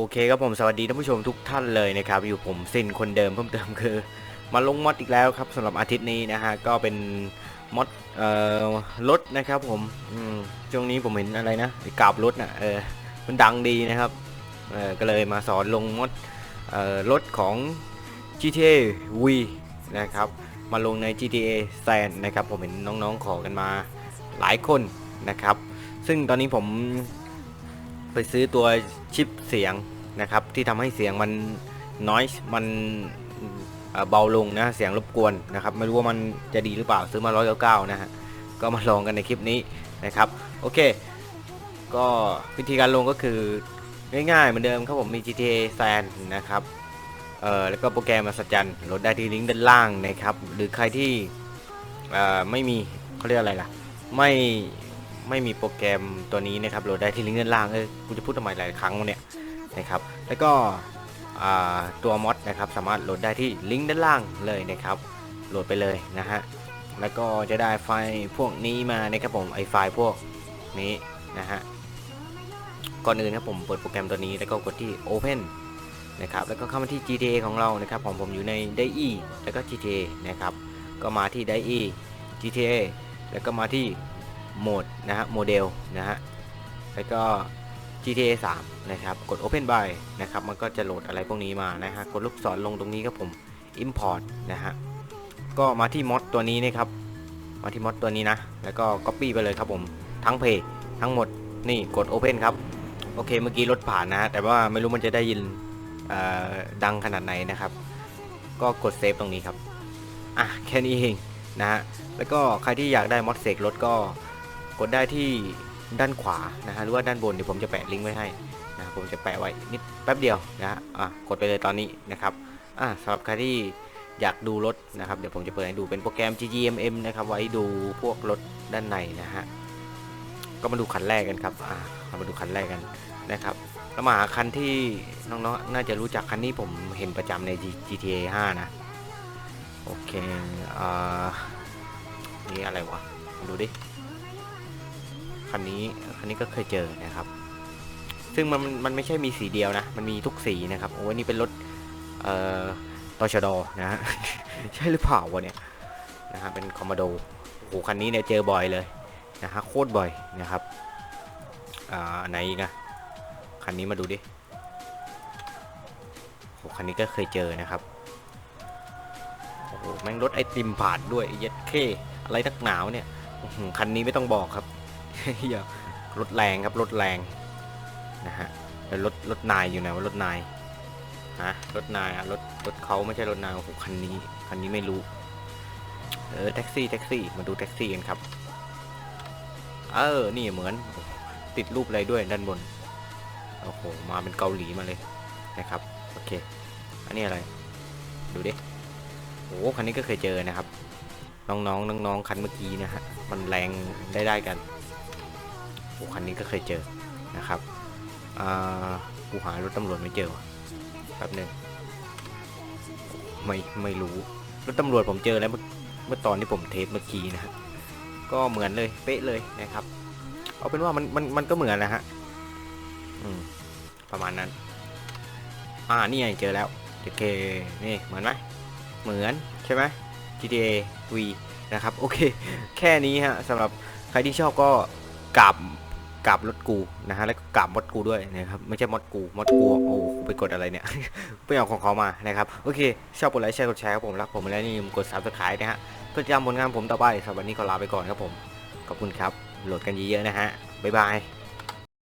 โอเคครับผมสวัสดีท่านผู้ชมทุกท่านเลยนะครับอยู่ผมซินคนเดิมเพิ่มเติมคือ มาลงมอดอีกแล้วครับสำหรับอาทิตย์นี้นะฮะก็เป็นมอดเอ่อรถนะครับผมอืมช่วงนี้ผมเห็นอะไรนะกาบรถน่ะเออมันดังดีนะครับเออก็เลยมาสอนลงมอดเอ่อรถของ GTA V นะครับมาลงใน GTA San นะครับผมเห็นน้องๆขอกันมาหลายคนนะครับ ซึ่งตอนนี้ผม ไปซื้อตัวชิปเสียงนะครับ ที่ทำให้เสียงมันน้อยมันเบาลงนะเสียงรบกวนนะครับ ไม่รู้ว่ามันจะดีหรือเปล่าซื้อมา 199 นะฮะก็มาลองกันในคลิปนี้นะครับ โอเค ก็วิธีการลงก็คือง่ายๆเหมือนเดิมครับผมมี GTA San นะครับเอ่อแล้วก็โปรแกรมมาสจันโหลดได้ที่ลิงก์ด้านล่างนะครับ หรือใครที่เอ่อไม่มีเขาเรียกอะไรล่ะ ไม่ ไม่มีโปรแกรมตัวนี้นะครับโหลดได้ที่ลิงก์ด้านล่างเออกูจะพูดทำไมหลายครั้งวะเนี่ยนะครับแล้วก็ตัวมอดนะครับสามารถโหลดได้ที่ลิงก์ด้านล่างเลยนะครับโหลดไปเลยนะฮะแล้วก็จะได้ไฟล์พวกนี้มานะครับผมไอไฟล์พวกนี้นะฮะก่อนอื่นครับผมเปิดโปรแกรมตัวนี้แล้วก็กดที่ Open นะครับแล้วก็เข้ามาที่ GTA ของเรานะครับผมผมอยู่ใน DAE แล้วก็ GTA นะครับก็มาที่ DAE GTA แล้วก็มาที่ โหมดนะฮะโมเดลนะฮะแล้วก็ GTA 3 นะครับ กด Open by นะครับ มันก็จะโหลดอะไรพวกนี้มานะฮะ กดลูกศรลงตรงนี้ครับผม Import นะฮะ ก็มาที่มอดตัวนี้นะครับ มาที่มอดตัวนี้นะ แล้วก็ Copy ไปเลยครับผม ทั้งเพจทั้งหมด นี่กด Open ครับ โอเค เมื่อกี้รถผ่านนะฮะแต่ว่าไม่รู้มันจะได้ยินเออดังขนาดไหนนะครับ ก็กดเซฟตรงนี้ครับ อะ แค่นี้เองนะฮะ แล้วก็ใครที่อยากได้มอดเสกรถก็ กดได้ที่ด้านขวานะฮะหรือว่าด้านบนเดี๋ยวผมจะแปะลิงก์ไว้ให้นะครับผมจะแปะไว้นิดแป๊บเดียวนะฮะอะกดไปเลยตอนนี้นะครับอะสำหรับใครที่อยากดูรถนะครับเดี๋ยวผมจะเปิดให้ดูเป็นโปรแกรม GGMM นะครับไว้ดูพวกรถด้านในนะฮะก็มาดูคันแรกกันครับอะเรามาดูคันแรกกันนะครับแล้วมาหาคันที่น้องๆน่าจะรู้จักคันนี้ผมเห็นประจำใน GTA 5 นะโอเคอ่านี่อะไรวะดูดิ คันนี้คันนี้ก็เคยเจอนะครับ ซึ่งมันมันไม่ใช่มีสีเดียวนะ มันมีทุกสีนะครับ โอ้นี่เป็นรถเอ่อตชดนะฮะใช่หรือเปล่าวะเนี่ยนะฮะเป็นคอมมานโดโอ้โหคันนี้เนี่ยเจอบ่อยเลยนะฮะโคตรบ่อยนะครับอ่าไหนอีกนะคันนี้มาดูดิโอ้คันนี้ก็เคยเจอนะครับโอ้โหแม่งรถไอติมผ่านด้วยเย็ดเคอะไรนักหนาวเนี่ยคันนี้ไม่ต้องบอกครับ เหี้ยรถแรงครับรถแรงนะฮะแล้วรถรถนายอยู่ไหนว่ารถนายฮะรถนายอะรถรถเขาไม่ใช่รถนายโอ้โหคันนี้คันนี้ไม่รู้เออแท็กซี่แท็กซี่มาดูแท็กซี่กันครับเออนี่เหมือนติดรูปอะไรด้วยด้านบนโอ้โหมาเป็นเกาหลีมาเลยนะครับโอเคอันนี้อะไรดูดิโอ้คันนี้ก็เคยเจอนะครับ น้องๆน้องๆคันเมื่อกี้นะฮะมันแรงได้ได้กัน โอ้คันนี้ก็เคยเจอนะครับอ่ากูหารถตำรวจไม่เจอแป๊บหนึ่งไม่ไม่รู้รถตำรวจผมเจอแล้วเมื่อตอนที่ผมเทสเมื่อกี้นะฮะก็เหมือนเลยเป๊ะเลยนะครับ เอาเป็นว่ามันมันมันก็เหมือนนะฮะอืมประมาณนั้น อ่านี่ไงเจอแล้วโอเคนี่เหมือนไหมเหมือนใช่ไหม GTA V นะครับ โอเค แค่นี้ฮะสำหรับใครที่ชอบก็กราบ กราบรถกูนะฮะแล้วก็กราบมดกูด้วยนะครับไม่ใช่มดกูมดกูโอ้กูไปกดอะไรเนี่ยไปเอาของเขามานะครับโอเคชอบกดไลค์แชร์กดแชร์ครับผมรักผมแล้วนี่าลืมกดซับสไครต์นะฮะเพื่อติดตามผลงานผมต่อไปสำหรับวันนี้ขอลาไปก่อนครับผมขอบคุณครับโหลดกันเยอะๆนะฮะบ๊ายบาย